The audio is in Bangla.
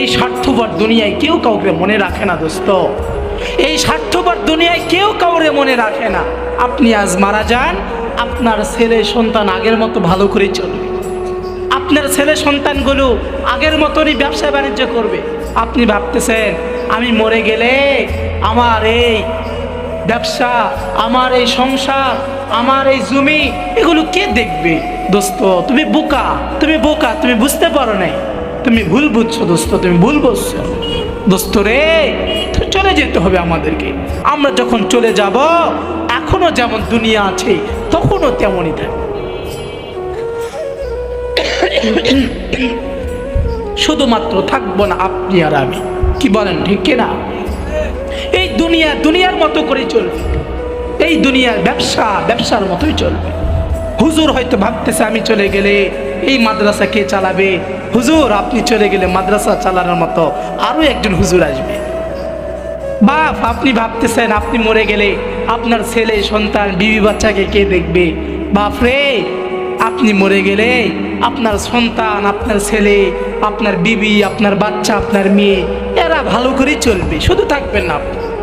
এই স্বার্থপর দুনিয়ায় কেউ কাউকে মনে রাখে না, দোস্ত। এই স্বার্থপর দুনিয়ায় কেউ কাউরে মনে রাখে না। আপনি আজ মারা যান, আপনার ছেলে সন্তান আগের মতো ভালো করে চলবে। আপনার ছেলে সন্তানগুলো আগের মতনই ব্যবসা বাণিজ্য করবে। আপনি ভাবতেছেন, আমি মরে গেলে আমার এই ব্যবসা, আমার এই সংসার, আমার এই জমি, এগুলো কে দেখবে? দোস্ত, তুমি বোকা তুমি বোকা, তুমি বুঝতে পারো নাই। তুমি ভুল বুঝছ দোস্ত, তুমি ভুল বুঝছ দোস্ত রে চলে যেতে হবে আমাদেরকে। আমরা যখন চলে যাব, এখনও যেমন দুনিয়া আছে, তখনও তেমনই থাকবে। শুধুমাত্র থাকব না আপনি আর আমি। কি বলেন, ঠিক কিনা এই দুনিয়া, দুনিয়ার মতো করে চলবে। এই দুনিয়ার ব্যবসা, ব্যবসার মতোই চলবে। হুজুর হয়তো ভাবতেছে আমি চলে গেলে এই মাদ্রাসা কে চালাবে? হুজুর, আপনি চলে গেলে মাদ্রাসা চালানোর মতো আরও একজন হুজুর আসবে। বাপ, আপনি ভাবতেছেন আপনি মরে গেলে আপনার ছেলে, সন্তান, বিবি বাচ্চাকে কে দেখবে? বাপ রে, আপনি মরে গেলে আপনার সন্তান, আপনার ছেলে, আপনার বিবি, আপনার বাচ্চা, আপনার মেয়ে, এরা ভালো করেই চলবে। শুধু থাকবেন না আপনি।